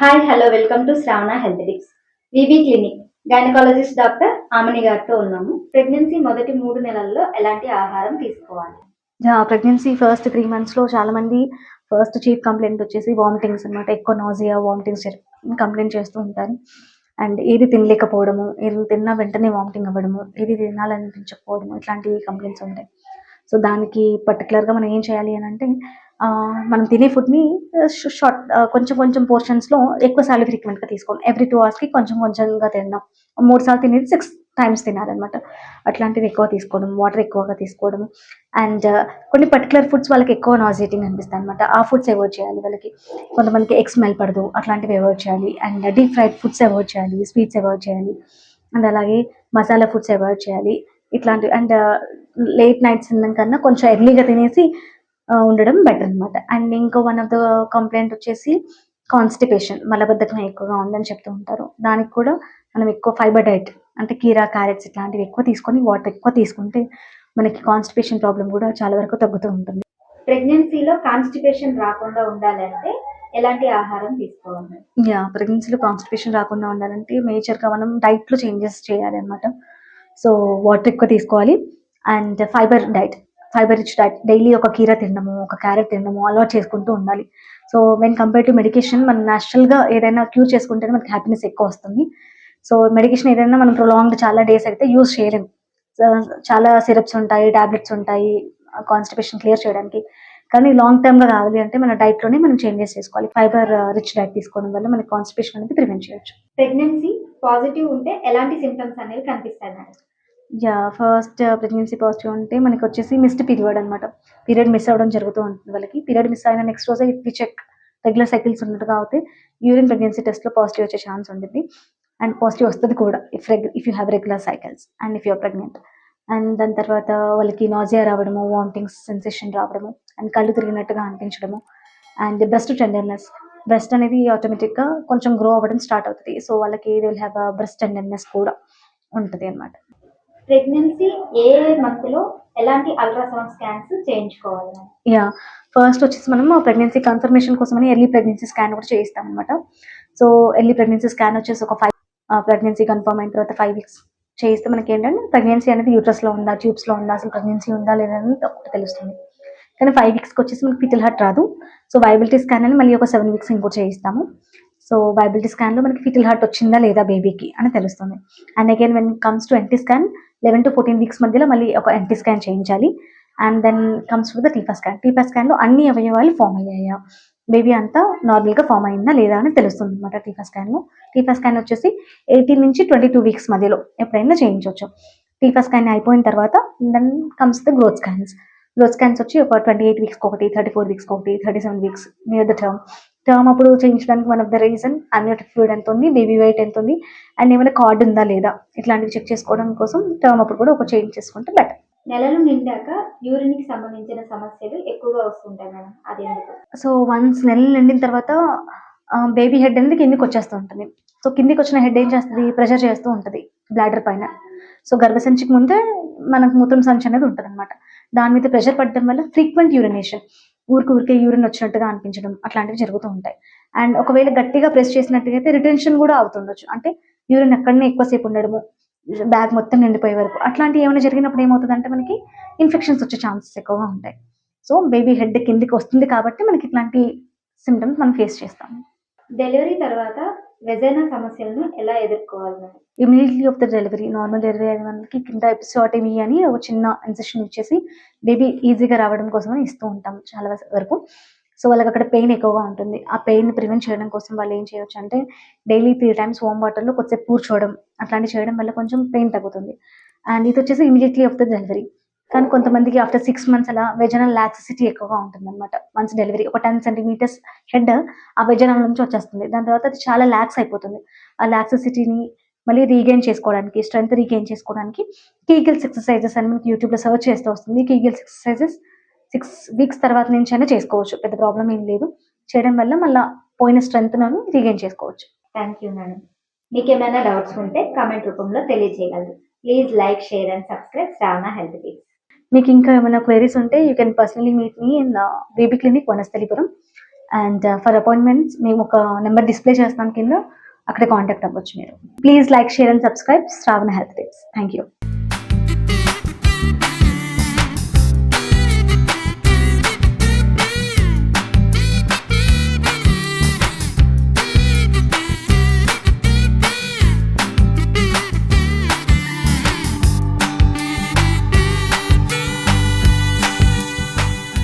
Hi hello welcome to Shravana health tips VV clinic gynaecologist doctor Amani గారితో ఉన్నాము. Pregnancy మొదటి మూడు నెలల్లో ఎలాంటి ఆహారం తీసుకోవాలి? ప్రెగ్నెన్సీ ఫస్ట్ త్రీ మంత్స్లో చాలా మంది ఫస్ట్ చీఫ్ కంప్లైంట్ వచ్చేసి వామిటింగ్స్ అనమాట ఎక్కువ నాజియా వామిటింగ్స్ కంప్లైంట్ చేస్తూ ఉంటారు. అండ్ ఏది తినలేకపోవడము ఏది తిన్నా వెంటనే వామిటింగ్ అవ్వడము ఏది తినాలనిపించకపోవడము ఇట్లాంటి కంప్లైంట్స్ ఉంటాయి. సో దానికి పర్టికులర్గా మనం ఏం చేయాలి అని అంటే మనం తినే ఫుడ్ని షార్ట్ కొంచెం కొంచెం పోర్షన్స్లో ఎక్కువ సార్లు ఫ్రీక్వెంట్గా తీసుకోవాలి ఎవ్రీ టూ అవర్స్కి కొంచెం కొంచెంగా తిన్నాం మూడు సార్లు తినేది సిక్స్ టైమ్స్ తినాలన్నమాట. అట్లాంటివి ఎక్కువ తీసుకోవడం వాటర్ ఎక్కువగా తీసుకోవడం. అండ్ కొన్ని పర్టికులర్ ఫుడ్స్ వాళ్ళకి ఎక్కువ నాజియేటింగ్ అనిపిస్తాయి అనమాట ఆ ఫుడ్స్ అవాయిడ్ చేయాలి వాళ్ళకి. కొంతమందికి ఎగ్ స్మెల్ పడదు అట్లాంటివి అవాయిడ్ చేయాలి. And deep fried foods avoid చేయాలి స్వీట్స్ అవాయిడ్ చేయాలి. అండ్ అలాగే మసాలా ఫుడ్స్ అవాయిడ్ చేయాలి. ఇట్లాంటివి అండ్ లేట్ నైట్స్ తినడం కన్నా కొంచెం ఎర్లీగా తినేసి ఉండడం బెటర్ అనమాట అండ్ ఇంకో వన్ ఆఫ్ ద కంప్లైంట్ వచ్చేసి కాన్స్టిపేషన్ మలబద్ధకం ఎక్కువగా ఉందని చెప్తూ ఉంటారు. దానికి కూడా మనం ఎక్కువ ఫైబర్ డైట్ అంటే కీరా క్యారెట్స్ ఇట్లాంటివి ఎక్కువ తీసుకొని వాటర్ ఎక్కువ తీసుకుంటే మనకి కాన్స్టిపేషన్ ప్రాబ్లం కూడా చాలా వరకు తగ్గుతూ ఉంటుంది. ప్రెగ్నెన్సీలో కాన్స్టిపేషన్ రాకుండా ఉండాలి అంటే ఎలాంటి ఆహారం తీసుకోవాలి? యా ప్రెగ్నెన్సీలో కాన్స్టిపేషన్ రాకుండా ఉండాలంటే మేజర్గా మనం డైట్లో చేంజెస్ చేయాలి అనమాట సో వాటర్ ఎక్కువ తీసుకోవాలి. And fibre diet fibre rich diet daily ఒక కీర తినడము ఒక క్యారెట్ తినడము అలవాటు చేసుకుంటూ ఉండాలి. So when compare to medication మనం న్యాచురల్గా ఏదైనా క్యూర్ చేసుకుంటేనే మనకి హ్యాపీనెస్ ఎక్కువ వస్తుంది. సో మెడికేషన్ ఏదైనా మనం ప్రొలాంగ్డ్ చాలా డేస్ అయితే యూజ్ చేయలేము చాలా సిరప్స్ ఉంటాయి టాబ్లెట్స్ ఉంటాయి కాన్స్టిపేషన్ క్లియర్ చేయడానికి. కానీ లాంగ్ టర్మ్గా కావాలి అంటే మన డైట్లోనే మనం చేంజెస్ చేసుకోవాలి. ఫైబర్ రిచ్ డైట్ తీసుకోవడం వల్ల మనకి కాన్స్టిపేషన్ అనేది ప్రివెంట్ చేయొచ్చు. ప్రెగ్నెన్సీ పాజిటివ్ ఉంటే ఎలాంటి సింటమ్స్ అనేవి కనిపిస్తాయి యా ఫస్ట్ ప్రెగ్నెన్సీ పాజిటివ్ అంటే మనకి వచ్చేసి మిస్డ్ పీరియడ్ అనమాట పీరియడ్ మిస్ అవ్వడం జరుగుతూ ఉంటుంది వాళ్ళకి. పీరియడ్ మిస్ అయిన నెక్స్ట్ రోజే ఇట్ చెక్ రెగ్యులర్ సైకిల్స్ ఉన్నట్టుగా కాబట్టి యూరిన్ ప్రెగ్నెన్సీ టెస్ట్లో పాజిటివ్ వచ్చే ఛాన్స్ ఉంటుంది. అండ్ పాజిటివ్ వస్తుంది కూడా if రెగ్ if you have regular cycles and if you're pregnant and దాని తర్వాత వాళ్ళకి నాజియా రావడము వామిటింగ్స్ సెన్సేషన్ రావడము అండ్ కళ్ళు తిరిగినట్టుగా అనిపించడము. అండ్ బ్రెస్ట్ టెండర్నెస్ బ్రెస్ట్ అనేది ఆటోమేటిక్గా కొంచెం గ్రో అవ్వడం స్టార్ట్ అవుతుంది. సో వాళ్ళకి విల్ హ్యావ్ బ్రెస్ట్ టెండర్నెస్ కూడా ఉంటుంది అనమాట ప్రెగ్నెన్సీ ఏ మంత్లో ఎలాంటి అల్ట్రాసౌండ్ స్కాన్స్ చేయించుకోవాలి యా ఫస్ట్ వచ్చేసి మనం ప్రెగ్నెన్సీ కన్ఫర్మేషన్ కోసమని ఎర్లీ ప్రెగ్నెన్సీ స్కాన్ కూడా చేయిస్తాం అనమాట సో ఎర్లీ ప్రెగ్నెన్సీ స్కాన్ వచ్చేసి ఒక ఫైవ్ ప్రెగ్నెన్సీ కన్ఫర్మ్ అయిన తర్వాత ఫైవ్ వీక్స్ చేయిస్తే మనకి ఏంటంటే ప్రెగ్నెన్సీ అనేది యూట్రస్లో ఉందా ట్యూబ్స్లో ఉందా అసలు ప్రెగ్నెన్సీ ఉందా లేదా అనేది ఒకటి తెలుస్తుంది. కానీ ఫైవ్ వీక్స్కి వచ్చేసి మనకి పిటిల్ హట్ రాదు. సో వైబిలిటీ స్కాన్ అని మళ్ళీ ఒక సెవెన్ వీక్స్ ఇంకో చేయిస్తాము. సో వైబిలిటీ స్కాన్లో మనకి ఫిటిల్ హార్ట్ వచ్చిందా లేదా బేబీకి అని తెలుస్తుంది. And again when comes to NT scan eleven to fourteen weeks మధ్యలో మళ్ళీ ఒక ఎంటీ స్కాన్ చేయించాలి. And then comes to the TIFFA scan TIFFA స్కాన్లో అన్ని అవయవాలు ఫామ్ అయ్యాయా? బేబీ అంతా నార్మల్గా ఫామ్ అయిందా లేదా అని తెలుస్తుంది అనమాట టీఫా స్కాన్లో టీఫా స్కాన్ వచ్చేసి ఎయిటీన్ నుంచి ట్వంటీ టూ వీక్స్ మధ్యలో ఎప్పుడైనా చేయించవచ్చు టీఫా స్కాన్ అయిపోయిన తర్వాత then comes the growth scans growth scans వచ్చి ఒక ట్వంటీ ఎయిట్ వీక్స్ ఒకటి థర్టీ ఫోర్ వీక్స్ ఒకటి thirty seven weeks near the term term అప్పుడు చేయించడానికి one of the reason amniotic fluid ఎంత ఉంది బేబీ వెయిట్ ఎంత ఉంది అండ్ ఏమైనా కార్డ్ ఉందా లేదా ఇట్లాంటివి చెక్ చేసుకోవడం కోసం టర్మ్ అప్పుడు కూడా ఒక చేంజ్ చేసుకుంటే బెటర్ నెలలు నిండాక యూరిన్కి సంబంధించిన సమస్యలు ఎక్కువగా వస్తుంటాయి మేడం. అది ఎందుకు? సో వన్స్ నెలలు నిండిన తర్వాత బేబీ హెడ్ అనేది కిందికి వచ్చేస్తూ ఉంటుంది. సో కిందికి వచ్చిన హెడ్ ఏం చేస్తుంది? ప్రెషర్ చేస్తూ ఉంటుంది బ్లాడర్ పైన. సో గర్భసంచికి ముందే మనకు మూత్రం సంచి అనేది ఉంటుంది అనమాట దాని మీద ప్రెషర్ పడడం వల్ల ఫ్రీక్వెంట్ యూరినేషన్ ఊరికి ఊరికే యూరిన్ వచ్చినట్టుగా అనిపించడం అట్లాంటివి జరుగుతూ ఉంటాయి. అండ్ ఒకవేళ గట్టిగా ప్రెస్ చేసినట్టుగైతే రిటెన్షన్ కూడా అవుతుండొచ్చు. అంటే యూరిన్ ఎక్కడనే ఎక్కువసేపు ఉండడము బ్యాగ్ మొత్తం నిండిపోయే వరకు. అట్లాంటివి ఏమైనా జరిగినప్పుడు ఏమవుతుంది అంటే మనకి ఇన్ఫెక్షన్స్ వచ్చే ఛాన్సెస్ ఎక్కువగా ఉంటాయి. సో బేబీ హెడ్ కిందికి వస్తుంది కాబట్టి మనకి ఇట్లాంటి సిమ్టమ్స్ మనం ఫేస్ చేస్తాం డెలివరీ తర్వాత వెజైనా సమస్యలను ఎలా ఎదుర్కోవాలి immediately of the delivery normal delivery అయిన వాళ్ళకి కింద ఎపిసోటమీ అని ఒక చిన్న ఇన్సెషన్ ఇచ్చేసి బేబీ ఈజీగా రావడం కోసం ఇస్తూ ఉంటాం చాలా వరకు. సో వాళ్ళకి అక్కడ పెయిన్ ఎక్కువగా ఉంటుంది. ఆ పెయిన్ ప్రివెంట్ చేయడం కోసం వాళ్ళు ఏం చేయొచ్చు అంటే డైలీ త్రీ టైమ్స్ వామ్ వాటర్లో కొద్దిసేపు కూర్చోవడం. అట్లాంటివి చేయడం వల్ల కొంచెం పెయిన్ తగ్గుతుంది. అండ్ ఇది వచ్చేసి ఇమీడియట్లీ ఆఫ్ ద డెలివరీ కానీ కొంతమందికి ఆఫ్టర్ సిక్స్ మంత్స్ అలా వెజనల్ లాక్సిసిటీ ఎక్కువగా ఉంటుంది అనమాట మంత్స్ డెలివరీ ఒక టెన్ సెంటీమీటర్స్ హెడ్ ఆ వెజనల్ నుంచి వచ్చేస్తుంది. దాని తర్వాత అది చాలా లాక్స్ అయిపోతుంది. ఆ లాక్సిసిటీని మళ్ళీ రీగెయిన్ చేసుకోవడానికి స్ట్రెంత్ రీగైన్ చేసుకోవడానికి కీగిల్స్ ఎక్సర్సైజెస్ అని మనకి యూట్యూబ్లో సర్చ్ చేస్తూ వస్తుంది. కీగిల్స్ ఎక్సర్సైజెస్ సిక్స్ వీక్స్ తర్వాత నుంచి అయినా చేసుకోవచ్చు. పెద్ద ప్రాబ్లం ఏం లేదు. చేయడం వల్ల మళ్ళీ పోయిన స్ట్రెంత్ను రీగైన్ చేసుకోవచ్చు. థ్యాంక్ యూ మేడం మీకు ఏమైనా డౌట్స్ ఉంటే కామెంట్ రూపంలో తెలియజేయగలరు. Please like share and subscribe Shravana health tips మీకు ఇంకా ఏమైనా క్వైరీస్ ఉంటే you can personally meet me in baby clinic Vanasthalipuram and for appointments మేము ఒక నెంబర్ డిస్ప్లే చేస్తాం కింద. అక్కడ కాంటాక్ట్ అవ్వచ్చు మీరు. Please like share and subscribe Shravana health tips thank you